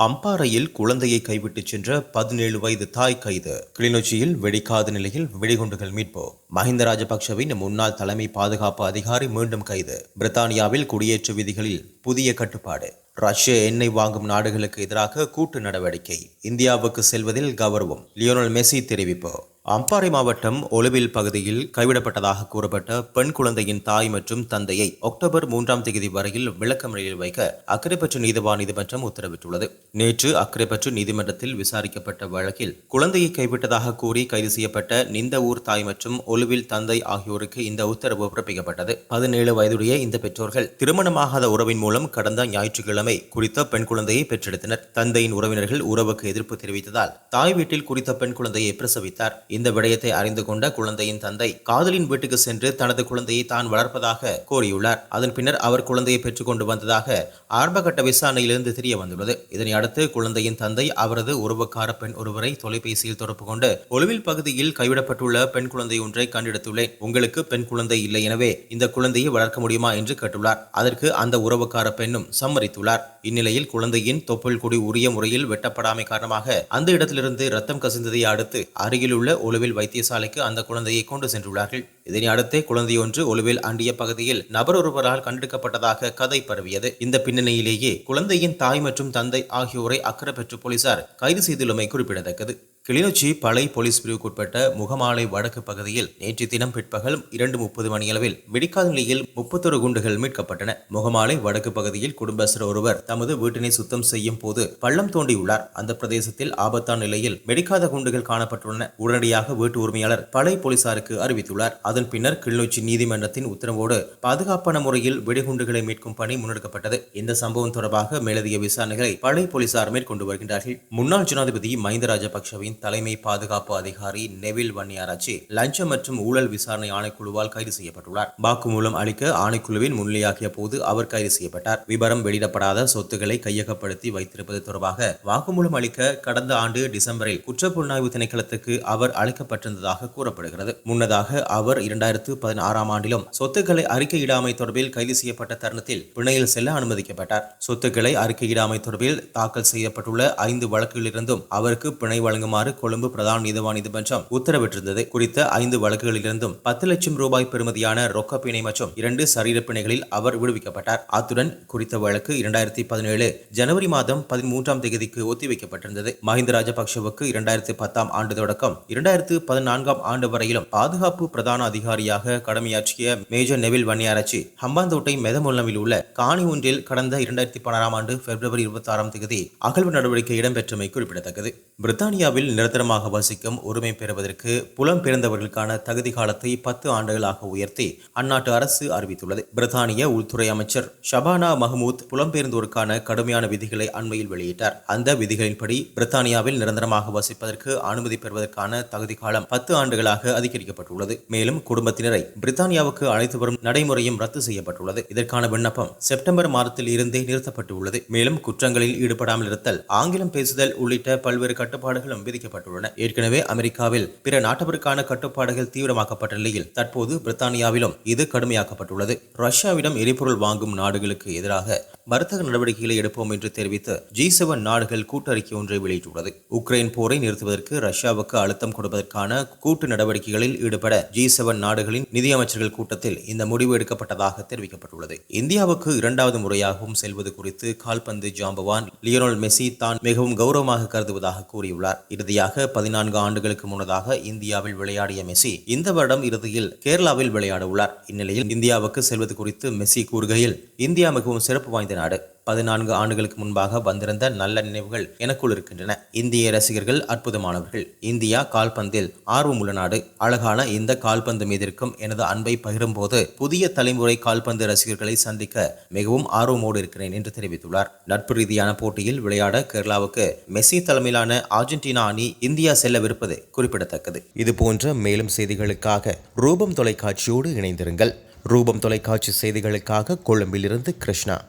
அம்பாறையில் குழந்தையை கைவிட்டு சென்ற பதினேழு வயது தாய் கைது. கிளிநொச்சியில் வெடிக்காத நிலையில் வெடிகுண்டுகள் மீட்பு. மஹிந்த ராஜபக்ஷவின் முன்னாள் தலைமை பாதுகாப்பு அதிகாரி மீண்டும் கைது. பிரித்தானியாவில் குடியேற்ற விதிகளில் புதிய கட்டுப்பாடு. ரஷ்ய எண்ணெய் வாங்கும் நாடுகளுக்கு எதிராக கூட்டு நடவடிக்கை. இந்தியாவுக்கு செல்வதில் கௌரவம். லியோனல் மெஸ்ஸி தெரிவிப்பு. அம்பாறை மாவட்டம் ஒலுவில் பகுதியில் கைவிடப்பட்டதாக கூறப்பட்ட பெண் குழந்தையின் தாய் மற்றும் தந்தையை அக்டோபர் மூன்றாம் தேதி வரையில் விளக்கமறையில் வைக்க அக்கரைப்பற்று நீதிவான் நீதிமன்றம் உத்தரவிட்டுள்ளது. நேற்று அக்கரைப்பற்று நீதிமன்றத்தில் விசாரிக்கப்பட்ட வழக்கில் குழந்தையை கைவிட்டதாக கூறி கைது செய்யப்பட்ட நிந்த ஊர் தாய் மற்றும் ஒலுவில் தந்தை ஆகியோருக்கு இந்த உத்தரவு பிறப்பிக்கப்பட்டது. பதினேழு வயதுடைய இந்த பெற்றோர்கள் திருமணமாகாத உறவின் மூலம் கடந்த ஞாயிற்றுக்கிழமை குறித்த பெண் குழந்தையை பெற்றெடுத்தனர். தந்தையின் உறவினர்கள் உறவுக்கு எதிர்ப்பு தெரிவித்ததால் தாய் வீட்டில் குறித்த பெண் குழந்தையை பிரசவித்தார். இந்த விடயத்தை அறிந்து கொண்ட குழந்தையின் தந்தை காதலின் வீட்டுக்கு சென்று தனது குழந்தையை தான் வளர்ப்பதாக கோரியுள்ளார் அதன் பின்னர் அவர் குழந்தையை பெற்றுக்கொண்டு வந்ததாக ஆரம்பகட்ட விசாரணையிலிருந்து தெரிய வந்துள்ளது. இதனை அடுத்து குழந்தையின் தந்தை அவரது உறவுக்கார பெண் ஒருவரை தொலைபேசியில் தொடர்பு கொண்டு ஒலுவில் பகுதியில் கைவிடப்பட்டுள்ள பெண் குழந்தை ஒன்றை கண்டெடுத்துள்ளேன். உங்களுக்கு பெண் குழந்தை இல்லை எனவே இந்த குழந்தையை வளர்க்க முடியுமா என்று கேட்டுள்ளார். அதற்கு அந்த உறவுக்கார பெண்ணும் சம்மதித்துள்ளார். இந்நிலையில் குழந்தையின் தொப்புள் கொடி உரிய முறையில் வெட்டப்படாமை காரணமாக அந்த இடத்திலிருந்து ரத்தம் கசிந்ததை அடுத்து அருகிலுள்ள ஒலுவில் வைத்தியசாலைக்கு அந்த குழந்தையை கொண்டு சென்றுள்ளார்கள். இதனை அடுத்தே குழந்தையொன்று ஒலுவில் அண்டிய பகுதியில் நபர் ஒருவரால் கண்டெடுக்கப்பட்டதாக கதை பரவியது. இந்த பின்னணியிலேயே குழந்தையின் தாய் மற்றும் தந்தை ஆகியோரை அக்கறை பெற்று போலீசார் கைது செய்துள்ளமை குறிப்பிடத்தக்கது. கிளிநொச்சி பளை போலீஸ் பிரிவுக்குட்பட்ட முகமாலை வடக்கு பகுதியில் நேற்று தினம் பிற்பகல் இரண்டு முப்பது மணியளவில் வெடிக்காத நிலையில் முப்பத்தொரு குண்டுகள் மீட்கப்பட்டன. முகமாலை வடக்கு பகுதியில் குடும்பஸ்தர் ஒருவர் தமது வீட்டினை சுத்தம் செய்யும் போது பள்ளம் தோண்டியுள்ளார். அந்த பிரதேசத்தில் ஆபத்தான நிலையில் வெடிக்காத குண்டுகள் காணப்பட்டுள்ளன. உடனடியாக வீட்டு உரிமையாளர் பளை போலீசாருக்கு அறிவித்துள்ளார். அதன் பின்னர் கிளிநொச்சி நீதிமன்றத்தின் உத்தரவோடு பாதுகாப்பான முறையில் வெடிகுண்டுகளை மீட்கும் பணி முன்னெடுக்கப்பட்டது. இந்த சம்பவம் தொடர்பாக மேலதிக விசாரணைகளை பளை போலீசார் மேற்கொண்டு வருகின்றார்கள். முன்னாள் ஜனாதிபதி மஹிந்த ராஜபக்சவின் தலைமை பாதுகாப்பு அதிகாரி நெவில் வன்னியாராச்சி லஞ்சம் மற்றும் ஊழல் விசாரணை ஆணைக்குழுவால் கைது செய்யப்பட்டுள்ளார். வாக்குமூலம் அளிக்க ஆணைக்குழுவின் முன்னிலையாகிய போது அவர் கைது செய்யப்பட்டார். விவரம் வெளியிடப்படாத சொத்துக்களை கையகப்படுத்தி வைத்திருப்பது தொடர்பாக வாக்குமூலம் அளிக்க கடந்த ஆண்டு டிசம்பரில் குற்றப்புலனாய்வு திணைக்களத்துக்கு அவர் அழைக்கப்பட்டிருந்ததாக கூறப்படுகிறது. முன்னதாக அவர் இரண்டாயிரத்து பதினாறாம் ஆண்டிலும் சொத்துக்களை அறிக்கையிடாமை தொடர்பில் கைது செய்யப்பட்ட தருணத்தில் பிணையில் செல்ல அனுமதிக்கப்பட்டார். சொத்துக்களை அறிக்கையிடாமை தொடர்பில் தாக்கல் செய்யப்பட்டுள்ள ஐந்து வழக்குகளிலிருந்தும் அவருக்கு பிணை வழங்குமாறு கொழும்பு பிரதான நீதிவான் நீதிமன்றம் உத்தரவிட்டிருந்தது. குறித்த ஐந்து வழக்குகளிலிருந்தும் பத்து லட்சம் ரூபாய் பெறுமதியான ரொக்க பிணை மற்றும் இரண்டு சரீர பிணைகளில் அவர் விடுவிக்கப்பட்டார். அத்துடன் குறித்த வழக்கு இரண்டாயிரத்தி பதினேழு ஜனவரி மாதம் பதிமூன்றாம் தேதிக்கு ஒத்திவைக்கப்பட்டிருந்தது. மஹிந்த ராஜபக்சவுக்கு இரண்டாயிரத்தி பத்தாம் ஆண்டு தொடக்கம். இரண்டாயிரத்து பதினான்காம் ஆண்டு வரையிலும் பாதுகாப்பு பிரதான அதிகாரியாக கடமையாற்றிய மேஜர் நெவில் வன்னியாராச்சி ஹம்பாந்தோட்டை மெதமுல்லமில் உள்ள காணி ஒன்றில் கடந்த இரண்டாயிரத்தி பதினாறாம் ஆண்டு பிப்ரவரி இருபத்தி ஆறாம் தேதி அகழ்வு நடவடிக்கை இடம்பெற்றமை குறிப்பிடத்தக்கது. பிரித்தானியாவில் நிரந்தரமாக வசிக்கும் உரிமை பெறுவதற்கு புலம்பெயர்ந்தவர்களுக்கான தகுதி காலத்தை பத்து ஆண்டுகளாக உயர்த்தி அந்நாட்டு அரசு அறிவித்துள்ளது. பிரித்தானிய உள்துறை அமைச்சர் ஷபானா மஹமூத் புலம்பெயர்ந்தோருக்கான கடுமையான விதிகளை அண்மையில் வெளியிட்டார். அந்த விதிகளின்படி பிரித்தானியாவில் நிரந்தரமாக வசிப்பதற்கு அனுமதி பெறுவதற்கான தகுதி காலம் பத்து ஆண்டுகளாக அதிகரிக்கப்பட்டுள்ளது. மேலும் குடும்பத்தினரை பிரித்தானியாவுக்கு அழைத்து வரும் நடைமுறையும் ரத்து செய்யப்பட்டுள்ளது. இதற்கான விண்ணப்பம் செப்டம்பர் மாதத்தில் இருந்தே நிறுத்தப்பட்டுள்ளது. மேலும் குற்றங்களில் ஈடுபடாமல் இருத்தல் ஆங்கிலம் பேசுதல் உள்ளிட்ட பல்வேறு கட்டுப்பாடுகளும் விதிக்கப்பட்டுள்ளன ஏற்கனவே அமெரிக்காவில் பிற நாட்டவருக்கான கட்டுப்பாடுகள் தீவிரமாக்கப்பட்ட நிலையில் தற்போது பிரித்தானியாவிலும் இது கடுமையாக்கப்பட்டுள்ளது. ரஷ்யாவிடம் எரிபொருள் வாங்கும் நாடுகளுக்கு எதிராக வர்த்தக நடவடிக்கைகளை எடுப்போம் என்று தெரிவித்து ஜி செவன் நாடுகள் கூட்டறிக்கை ஒன்றை வெளியிட்டுள்ளது. உக்ரைன் போரை நிறுத்துவதற்கு ரஷ்யாவுக்கு அழுத்தம் கொடுப்பதற்கான கூட்டு நடவடிக்கைகளில் ஈடுபட ஜி செவன் நாடுகளின் நிதியமைச்சர்கள் கூட்டத்தில் இந்த முடிவு எடுக்கப்பட்டதாக தெரிவிக்கப்பட்டுள்ளது. இந்தியாவுக்கு இரண்டாவது முறையாகவும் செல்வது குறித்து கால்பந்து ஜாம்பவான் லியோனல் மெஸ்ஸி தான் மிகவும் கௌரவமாக கருதுவதாக கூறியுள்ளார். இறுதியாக பதினான்கு ஆண்டுகளுக்கு முன்னதாக இந்தியாவில் விளையாடிய மெஸ்ஸி இந்த வருடம் இறுதியில் கேரளாவில் விளையாட உள்ளார் இந்நிலையில் இந்தியாவுக்கு செல்வது குறித்து மெஸ்ஸி கூறுகையில் இந்தியா மிகவும் சிறப்பு வாய்ந்த வாழ்ந்த நாடு பதினான்கு ஆண்டுகளுக்கு முன்பாக வந்திருந்த நல்ல நினைவுகள் எனக்குள் இருக்கின்றன. இந்திய ரசிகர்கள் அற்புதமானவர்கள். இந்தியா கால்பந்தில் ஆர்வமுள்ள நாடு. அழகான இந்த கால்பந்து மீதிருக்கும் எனது அன்பை பகிரும்போது புதிய தலைமுறை கால்பந்து ரசிகர்களை சந்திக்க மிகவும் ஆர்வமோடு இருக்கிறேன் என்று தெரிவித்துள்ளார். நட்பு ரீதியான போட்டியில் விளையாட கேரளாவுக்கு மெஸ்ஸி தலைமையிலான அர்ஜென்டினா அணி இந்தியா செல்லவிருப்பது குறிப்பிடத்தக்கது. இதுபோன்ற மேலும் செய்திகளுக்காக ரூபம் தொலைக்காட்சியோடு இணைந்திருங்கள். ரூபம் தொலைக்காட்சி செய்திகளுக்காக கொழும்பிலிருந்து கிருஷ்ணா.